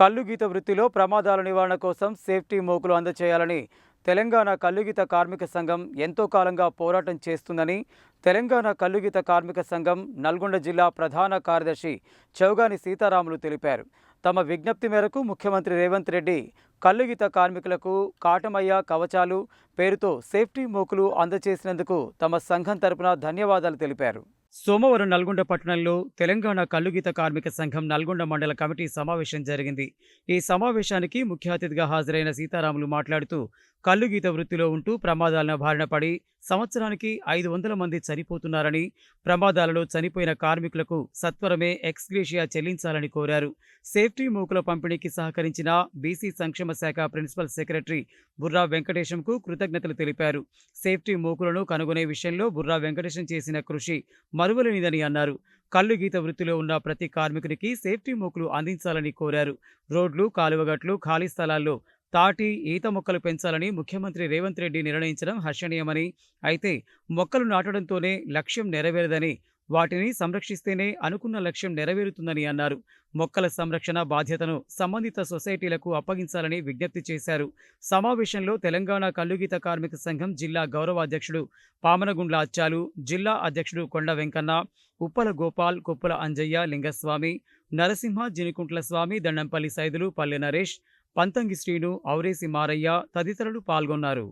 కల్లుగీత వృత్తిలో ప్రమాదాల నివారణ కోసం సేఫ్టీ మోకులు అందజేయాలని తెలంగాణ కల్లుగీత కార్మిక సంఘం ఎంతో కాలంగా పోరాటం చేస్తుందని తెలంగాణ కల్లుగీత కార్మిక సంఘం నల్గొండ జిల్లా ప్రధాన కార్యదర్శి చౌగాని సీతారాములు తెలిపారు. తమ విజ్ఞప్తి మేరకు ముఖ్యమంత్రి రేవంత్ రెడ్డి కల్లుగీత కార్మికులకు కాటమయ్య కవచాలు పేరుతో సేఫ్టీ మోకులు అందజేసినందుకు తమ సంఘం తరపున ధన్యవాదాలు తెలిపారు. సోమవారం నల్గొండ పట్టణంలో తెలంగాణ కల్లుగీత కార్మిక సంఘం నల్గొండ మండల కమిటీ సమావేశం జరిగింది. ఈ సమావేశానికి ముఖ్య అతిథిగా హాజరైన సీతారాములు మాట్లాడుతూ కల్లుగీత వృత్తిలో ఉంటూ ప్రమాదాలను బారిన పడి సంవత్సరానికి ఐదు వందల మంది చనిపోతున్నారని ప్రమాదాలలో చనిపోయిన కార్మికులకు సత్వరమే ఎక్స్గ్రేషియా చెల్లించాలని కోరారు. సేఫ్టీ మూకుల పంపిణీకి సహకరించిన బీసీ సంక్షేమ శాఖ ప్రిన్సిపల్ సెక్రటరీ బుర్రా వెంకటేశంకు కృతజ్ఞతలు తెలిపారు. సేఫ్టీ మూకులను కనుగొనే విషయంలో బుర్రా వెంకటేశం చేసిన కృషి మరువలేనిదని అన్నారు. కళ్ళు గీత వృత్తిలో ఉన్న ప్రతి కార్మికునికి సేఫ్టీ మూకులు అందించాలని కోరారు. రోడ్లు కాలువగట్లు ఖాళీ స్థలాల్లో తాటి ఈత మొక్కలు పెంచాలని ముఖ్యమంత్రి రేవంత్ రెడ్డి నిర్ణయించడం హర్షణీయమని అయితే మొక్కలు నాటడంతోనే లక్ష్యం నెరవేరదని వాటిని సంరక్షిస్తేనే అనుకున్న లక్ష్యం నెరవేరుతుందని అన్నారు. మొక్కల సంరక్షణ బాధ్యతను సంబంధిత సొసైటీలకు అప్పగించాలని విజ్ఞప్తి చేశారు. సమావేశంలో తెలంగాణ కల్లుగీత కార్మిక సంఘం జిల్లా గౌరవాధ్యక్షుడు పామనగుండ్ల అచ్చాలు జిల్లా అధ్యక్షుడు కొండ వెంకన్న ఉప్పల గోపాల్ కుప్పల అంజయ్య లింగస్వామి నరసింహ జినికుంట్ల స్వామి దండంపల్లి సైదులు పల్లె నరేష్ పంతంగి శ్రీను ఔరేసి మారయ్య తదితరులు పాల్గొన్నారు.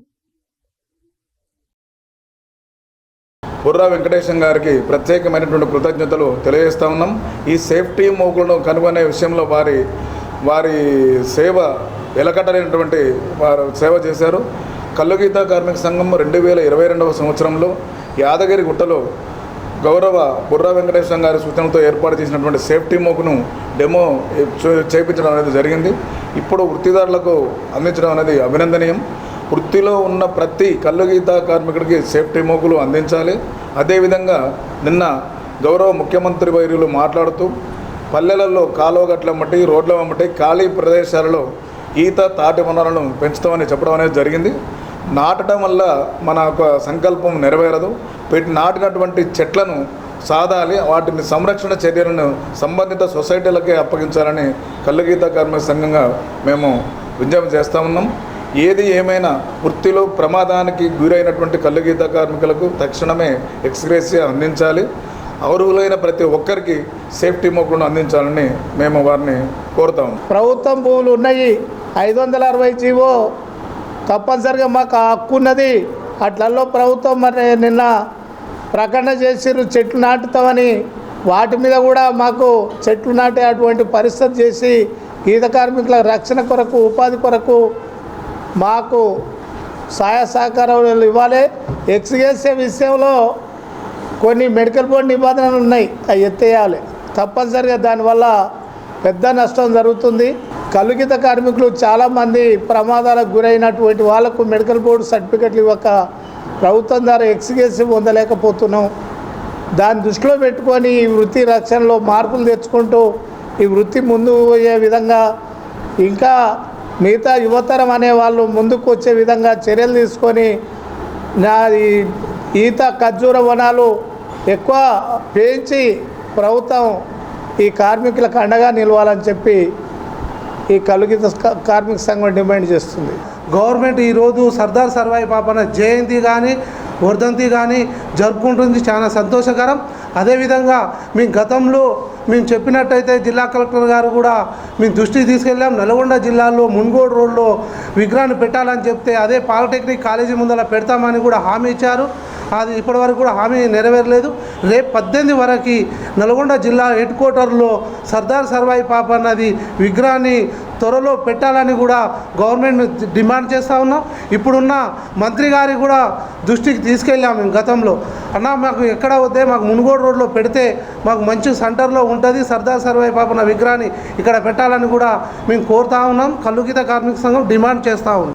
బుర్రా వెంకటేశం గారికి ప్రత్యేకమైనటువంటి కృతజ్ఞతలు తెలియజేస్తా ఉన్నాం. ఈ సేఫ్టీ మోకులను కనుగొనే విషయంలో వారి వారి సేవ వెలకట్టలేనటువంటి వారు సేవ చేశారు. కల్లుగీత కార్మిక సంఘం రెండు వేల ఇరవై రెండవ సంవత్సరంలో యాదగిరి గుట్టలో గౌరవ బుర్రా వెంకటేశ్వర గారి సూచనలతో ఏర్పాటు చేసినటువంటి సేఫ్టీ మోకును డెమో చేయించడం చేపించడం అనేది జరిగింది. ఇప్పుడు వృత్తిదారులకు అందించడం అనేది అభినందనీయం. వృత్తిలో ఉన్న ప్రతి కల్లుగీత కార్మికుడికి సేఫ్టీ మోకులు అందించాలి. అదేవిధంగా నిన్న గౌరవ ముఖ్యమంత్రి వైర్యులు మాట్లాడుతూ పల్లెలలో కాలువగట్ల మట్టి రోడ్ల మట్టి ఖాళీ ప్రదేశాలలో ఈత తాటి వనరులను పెంచుతామని చెప్పడం అనేది జరిగింది. నాటడం వల్ల మన యొక్క సంకల్పం నెరవేరదు. పెట్టి నాటినటువంటి చెట్లను సాధాలి వాటిని సంరక్షణ చర్యలను సంబంధిత సొసైటీలకే అప్పగించాలని కళ్ళగీత కార్మిక సంఘంగా మేము విజ్ఞప్తి చేస్తూ ఉన్నాం. ఏది ఏమైనా వృత్తిలో ప్రమాదానికి గురైనటువంటి కల్లుగీత కార్మికులకు తక్షణమే ఎక్స్గ్రేసియా అందించాలి. అర్హులైన ప్రతి ఒక్కరికి సేఫ్టీ మొక్కలను అందించాలని మేము వారిని కోరుతాము ప్రభుత్వం భూములు ఉన్నాయి. ఐదు వందల అరవై జీవో తప్పనిసరిగా మాకు ఆ హక్కు ఉన్నది. అట్లలో ప్రభుత్వం మరి నిన్న ప్రకటన చేసిర్రు చెట్లు నాటుతామని. వాటి మీద కూడా మాకు చెట్లు నాటే అటువంటి పరిస్థితి చేసి గీత కార్మికుల రక్షణ కొరకు ఉపాధి కొరకు మాకు సహాయ సహకారాలు ఇవ్వాలి. ఎక్స్గేసే విషయంలో కొన్ని మెడికల్ బోర్డు నిబంధనలు ఉన్నాయి అవి ఎత్తేయాలి. తప్పనిసరిగా దానివల్ల పెద్ద నష్టం జరుగుతుంది. కలుగిత కార్మికులు చాలామంది ప్రమాదాలకు గురైనటువంటి వాళ్ళకు మెడికల్ బోర్డు సర్టిఫికెట్లు ఇవ్వక ప్రభుత్వం ద్వారా ఎక్స్గేసి పొందలేకపోతున్నాం. దాన్ని దృష్టిలో పెట్టుకొని ఈ వృత్తి రక్షణలో మార్పులు తెచ్చుకుంటూ ఈ వృత్తి ముందు పోయే విధంగా ఇంకా మిగతా యువతరం అనే వాళ్ళు ముందుకు వచ్చే విధంగా చర్యలు తీసుకొని నా ఈ ఈత ఖర్జూర వనాలు ఎక్కువ పెంచి ప్రభుత్వం ఈ కార్మికులకు అండగా నిలవాలని చెప్పి ఈ కలుగిత కార్మిక సంఘం డిమాండ్ చేస్తుంది. గవర్నమెంట్ ఈరోజు సర్దార్ సర్వాయి పాపన జయంతి కానీ వర్ధంతి కానీ జరుపుకుంటుంది. చాలా సంతోషకరం. అదేవిధంగా మేము గతంలో మేము చెప్పినట్టయితే జిల్లా కలెక్టర్ గారు కూడా మేము దృష్టికి తీసుకెళ్ళాం. నల్గొండ జిల్లాలో మున్గోడు రోడ్లో విగ్రహాన్ని పెట్టాలని చెప్తే అదే పాలిటెక్నిక్ కాలేజీ ముందర పెడతామని కూడా హామీ ఇచ్చారు. అది ఇప్పటివరకు కూడా హామీ నెరవేరలేదు. రేపు పద్దెనిమిది వరకు నల్గొండ జిల్లా హెడ్ క్వార్టర్లో సర్దార్ సర్వాయి పాప అన్నది విగ్రహాన్ని త్వరలో పెట్టాలని కూడా గవర్నమెంట్ డిమాండ్ చేస్తూ ఉన్నాం. ఇప్పుడున్న మంత్రి గారి కూడా దృష్టికి తీసుకెళ్ళాం మేము గతంలో. అన్న మాకు ఎక్కడ వద్దే మాకు మునుగోడు రోడ్లో పెడితే మాకు మంచి సెంటర్లో ఉంటుంది. సర్దార్ సర్వాయి పాపన విగ్రహాన్ని ఇక్కడ పెట్టాలని కూడా మేము కోరుతా ఉన్నాం. కల్లుగీత కార్మిక సంఘం డిమాండ్ చేస్తూ ఉన్నాం